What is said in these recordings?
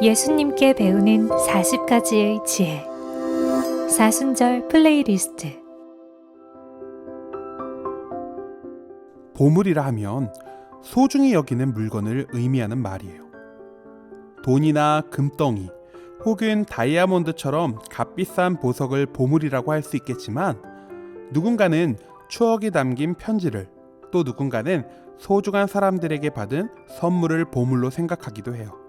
예수님께 배우는 40가지의 지혜. 사순절 플레이리스트. 보물이라 하면 소중히 여기는 물건을 의미하는 말이에요. 돈이나 금덩이 혹은 다이아몬드처럼 값비싼 보석을 보물이라고 할 수 있겠지만 누군가는 추억이 담긴 편지를 또 누군가는 소중한 사람들에게 받은 선물을 보물로 생각하기도 해요.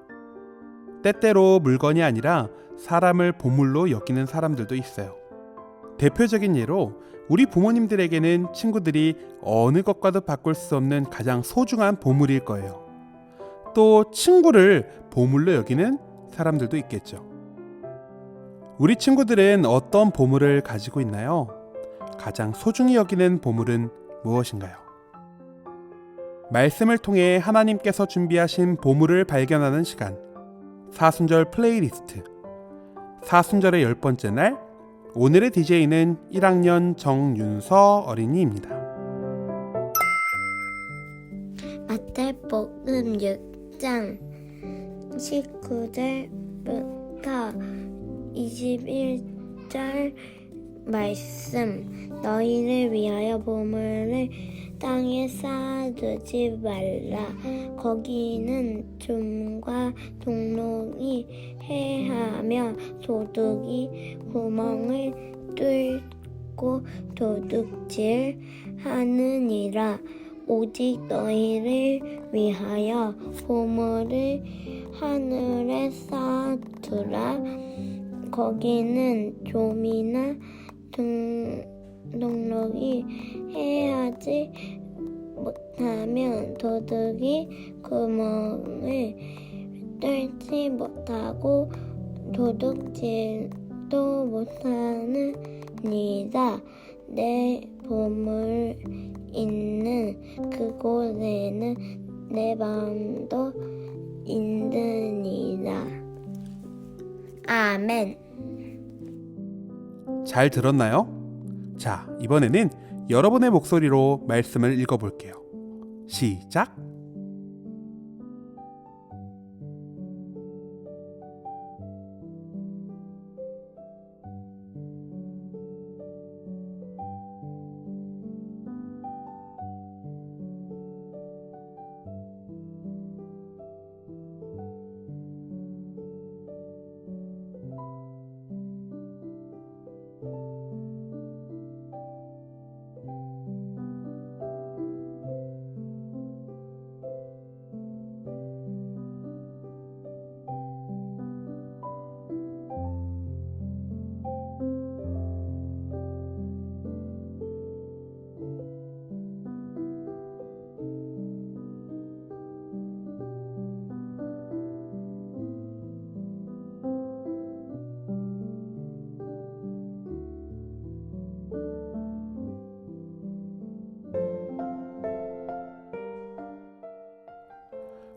때때로 물건이 아니라 사람을 보물로 여기는 사람들도 있어요. 대표적인 예로 우리 부모님들에게는 친구들이 어느 것과도 바꿀 수 없는 가장 소중한 보물일 거예요. 또 친구를 보물로 여기는 사람들도 있겠죠. 우리 친구들은 어떤 보물을 가지고 있나요? 가장 소중히 여기는 보물은 무엇인가요? 말씀을 통해 하나님께서 준비하신 보물을 발견하는 시간. 사순절 플레이리스트. 사순절의 열 번째 날 오늘의 DJ는 1학년 정윤서 어린이입니다. 마태복음 6장 19절부터 21절 말씀 너희를 위하여 보물을 땅에 쌓아두지 말라. 거기는 좀과 동록이 해하며 도둑이 구멍을 뚫고 도둑질 하느니라. 오직 너희를 위하여 보물을 하늘에 쌓아두라. 거기는 좀이나 등, 동록이 해하지 못하면 도둑이 구멍을 뚫지 못하고 도둑질도 못하느니라. 내 보물 있는 그곳에는 내 마음도 있느니라. 아멘 잘 들었나요? 자, 이번에는 여러분의 목소리로 말씀을 읽어볼게요. 시작!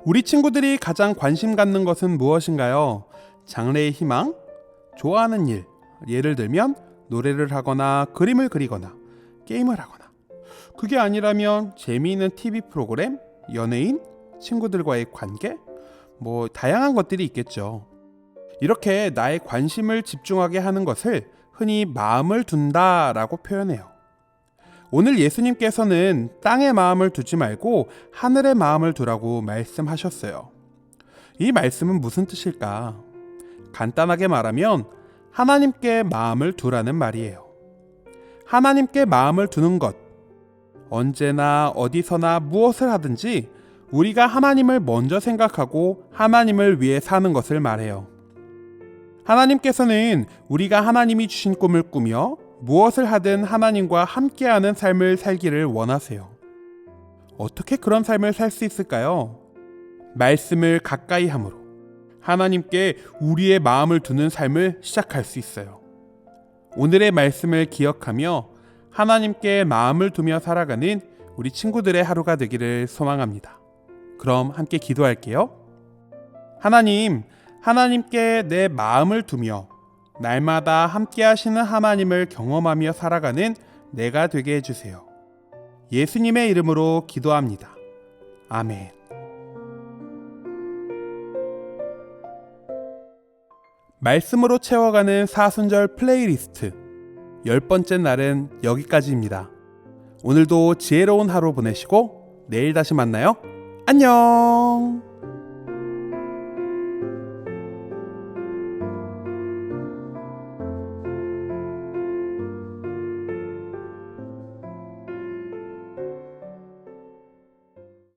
우리 친구들이 가장 관심 갖는 것은 무엇인가요? 장래의 희망? 좋아하는 일? 예를 들면 노래를 하거나 그림을 그리거나 게임을 하거나 그게 아니라면 재미있는 TV 프로그램? 연예인? 친구들과의 관계? 뭐 다양한 것들이 있겠죠. 이렇게 나의 관심을 집중하게 하는 것을 흔히 마음을 둔다라고 표현해요. 오늘 예수님께서는 땅에 마음을 두지 말고 하늘에 마음을 두라고 말씀하셨어요. 이 말씀은 무슨 뜻일까? 간단하게 말하면 하나님께 마음을 두라는 말이에요. 하나님께 마음을 두는 것. 언제나 어디서나 무엇을 하든지 우리가 하나님을 먼저 생각하고 하나님을 위해 사는 것을 말해요. 하나님께서는 우리가 하나님이 주신 꿈을 꾸며 무엇을 하든 하나님과 함께하는 삶을 살기를 원하세요. 어떻게 그런 삶을 살 수 있을까요? 말씀을 가까이 함으로 하나님께 우리의 마음을 두는 삶을 시작할 수 있어요. 오늘의 말씀을 기억하며 하나님께 마음을 두며 살아가는 우리 친구들의 하루가 되기를 소망합니다. 그럼 함께 기도할게요. 하나님, 하나님께 내 마음을 두며 날마다 함께 하시는 하나님을 경험하며 살아가는 내가 되게 해주세요. 예수님의 이름으로 기도합니다. 아멘. 말씀으로 채워가는 사순절 플레이리스트. 열 번째 날은 여기까지입니다. 오늘도 지혜로운 하루 보내시고 내일 다시 만나요. 안녕!